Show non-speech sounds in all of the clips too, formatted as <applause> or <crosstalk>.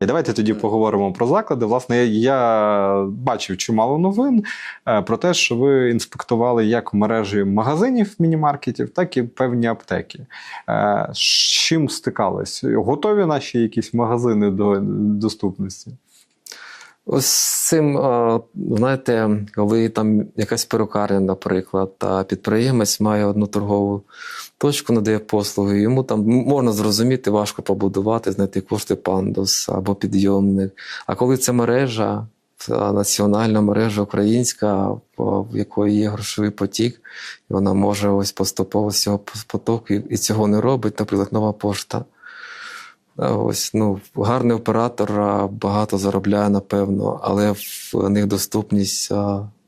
І давайте тоді поговоримо про заклади. Власне, я, я бачив чимало новин е, про те, що ви інспектували як мережі магазинів міні-маркетів, так і певні аптеки. Е, з чим стикались? Готові наші якісь магазини до доступності? Ось цим, знаєте, коли там якась перукарня, наприклад, та підприємець має одну торгову точку, надає послуги, йому там можна зрозуміти, важко побудувати, знайти кошти пандус або підйомник. А коли це мережа, національна мережа українська, в якої є грошовий потік, і вона може ось поступово з цього потоку і цього не робить, наприклад, нова пошта. А Ось ну гарний оператор багато заробляє, напевно, але в них доступність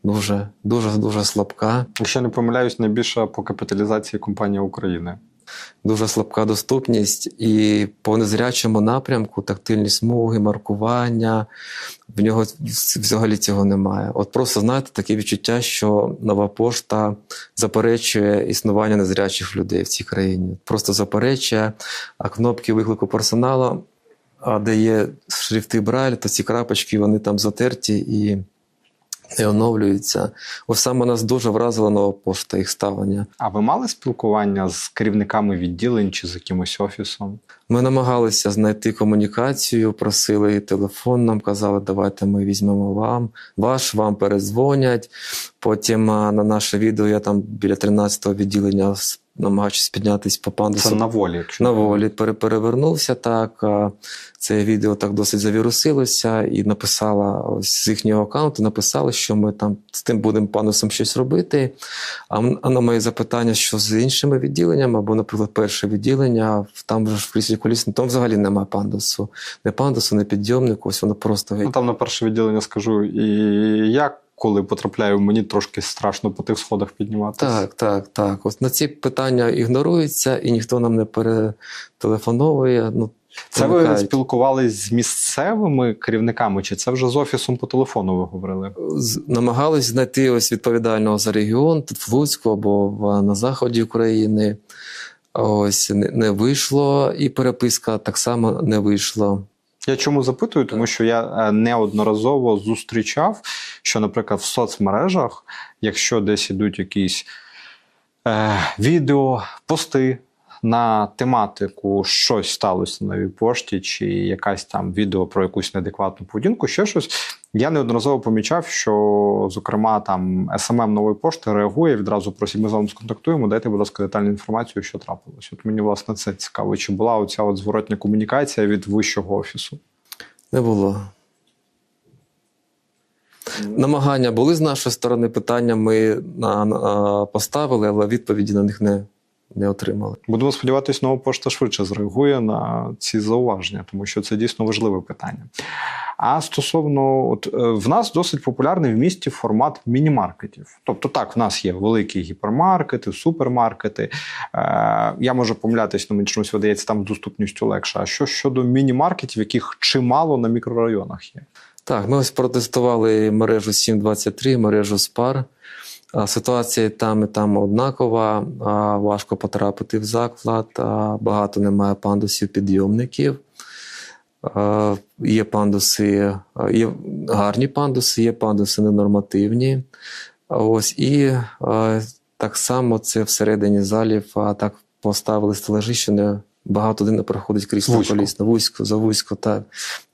дуже дуже дуже слабка. Якщо не помиляюсь, найбільша по капіталізації компанія України. Дуже слабка доступність, і по незрячому напрямку тактильні смуги, маркування в нього взагалі цього немає. От просто знаєте, таке відчуття, що нова пошта заперечує існування незрячих людей в цій країні. Просто заперечує, а кнопки виклику персоналу, а де є шрифти Брайль, то ці крапочки вони там затерті і не оновлюються. Ось саме нас дуже вразила нова пошта, їх ставлення. А ви мали спілкування з керівниками відділень чи з якимось офісом? Ми намагалися знайти комунікацію, просили телефон, нам казали, давайте ми візьмемо вам, ваш, вам перезвонять. Потім на наше відео я там біля 13-го відділення намагаючись піднятись по пандусу. Це на волі, якщо На волі пере- перевернувся так. Це відео так досить завірусилося і написала ось з їхнього аккаунту, написали, що ми там з тим будемо пандусом щось робити. А, на моє запитання, що з іншими відділеннями, або, наприклад, перше відділення, там вже в кріслі колісні, там взагалі немає пандусу. Не пандусу, не підйомнику, ось воно просто Ну, там на перше відділення скажу, і я коли потрапляю, мені трошки страшно по тих сходах підніматися. Так, так, так. Ось на ці питання ігноруються, і ніхто нам не перетелефоновує. Ну, Це ви виникають. спілкувались з місцевими керівниками, чи це вже з офісом по телефону ви говорили? намагались знайти ось відповідального за регіон, тут в Луцьку або в, на заході України. Ось не, не вийшло, і переписка так само не вийшла. Я чому запитую? Тому що я е, неодноразово зустрічав, що, наприклад, в соцмережах, якщо десь ідуть якісь е, відео, пости на тематику щось сталося на новій пошті, чи якась там відео про якусь неадекватну поведінку, ще щось. Я неодноразово помічав, що, зокрема, там СММ нової пошти реагує відразу просить, ми з вами сконтактуємо, дайте, будь ласка, детальну інформацію, що трапилось. От мені, власне, це цікаво. Чи була оця от зворотня комунікація від вищого офісу? Не було. Намагання були з нашої сторони, питання ми на, на, поставили, але відповіді на них не, не отримали. Будемо сподіватися, нова пошта швидше зреагує на ці зауваження, тому що це дійсно важливе питання. А стосовно, от е, в нас досить популярний в місті формат міні-маркетів. Тобто, так, в нас є великі гіпермаркети, супермаркети. Е, я можу помилятись, але мені чомусь видається там з доступністю легше. А що щодо міні-маркетів, яких чимало на мікрорайонах є? Так, ми ось протестували мережу 723, мережу СПАР. Ситуація там і там однакова, важко потрапити в заклад, багато немає пандусів підйомників. Є пандуси, є гарні пандуси, є пандуси ненормативні. Ось і так само це всередині залів так поставили стелажі, що не багато де проходить крізь Вузько. на Вузько, за вузько, так.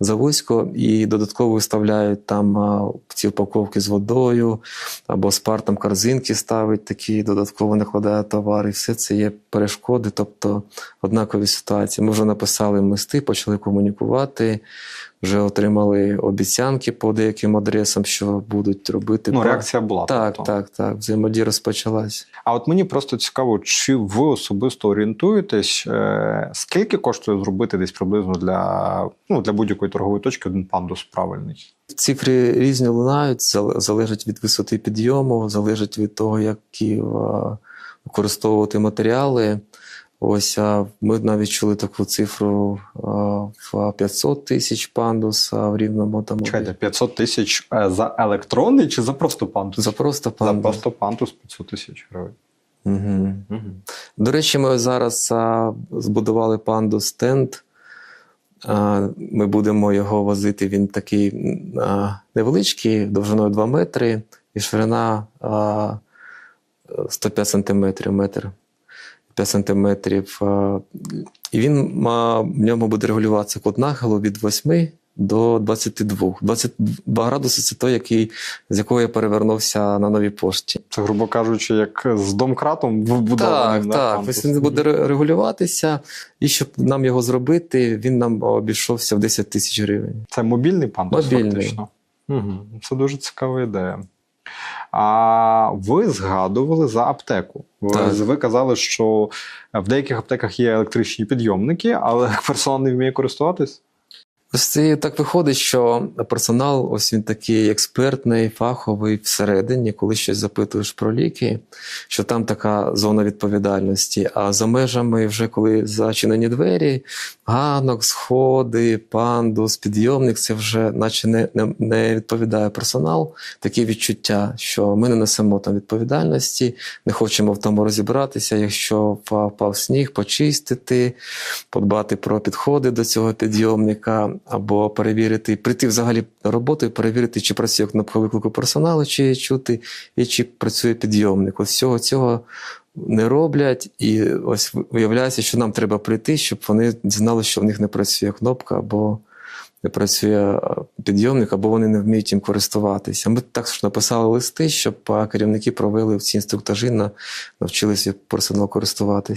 За вузько, і додатково виставляють там а, ці упаковки з водою, або спар там корзинки ставить такі, додатково накладає товар, і все це є перешкоди, тобто однакові ситуації. Ми вже написали мисти, почали комунікувати, вже отримали обіцянки по деяким адресам, що будуть робити. Ну, реакція була. Так, тобто. так, так. Взаємодія розпочалась. А от мені просто цікаво, чи ви особисто орієнтуєтесь, е, скільки коштує зробити десь приблизно для, ну, для будь-якої торгової точки один пандус правильний? Цифри різні лунають, зал- залежить від висоти підйому, залежить від того, які е, використовувати матеріали. Ось ми навіть чули таку цифру в 500 тисяч пандус в рівному там Чекайте, 500 тисяч е, за електронний чи за просто пандус? за просто За пандус. просто пандус 500 тисяч гривень. Угу. Угу. До речі, ми зараз збудували пандус стенд. ми будемо його возити. Він такий невеличкий, довжиною 2 метри, і ширина 105 сантиметрів, метр. 5 сантиметрів. І він в ньому буде регулюватися кут нахилу від 8 до 22. 22 градуси це той, який, з якого я перевернувся на новій пошті. Це, грубо кажучи, як з домкратом вбудованим. Так, так. Ось він буде регулюватися, і щоб нам його зробити, він нам обійшовся в 10 тисяч гривень. Це мобільний пандус, Мобільний. фактично. Угу. Це дуже цікава ідея. А ви згадували за аптеку. Ви, Так. ви казали, що в деяких аптеках є електричні підйомники, але <laughs> персонал не вміє користуватись. Це так виходить, що персонал, ось він такий експертний, фаховий всередині, коли щось запитуєш про ліки, що там така зона відповідальності. А за межами, вже коли зачинені двері, ганок, сходи, пандус, підйомник, це вже наче не, не, не відповідає персонал. Такі відчуття, що ми не несемо там відповідальності, не хочемо в тому розібратися. Якщо впав сніг, почистити, подбати про підходи до цього підйомника, або перевірити, прийти взагалі на роботу перевірити, чи працює кнопка виклику персоналу, чи чути, і чи працює підйомник. Ось всього цього не роблять, і ось виявляється, що нам треба прийти, щоб вони знали, що в них не працює кнопка, або не працює е, підйомник, або вони не вміють їм користуватися. Ми також написали листи, щоб е, керівники провели ці інструктажі, на- навчилися персонал користуватися.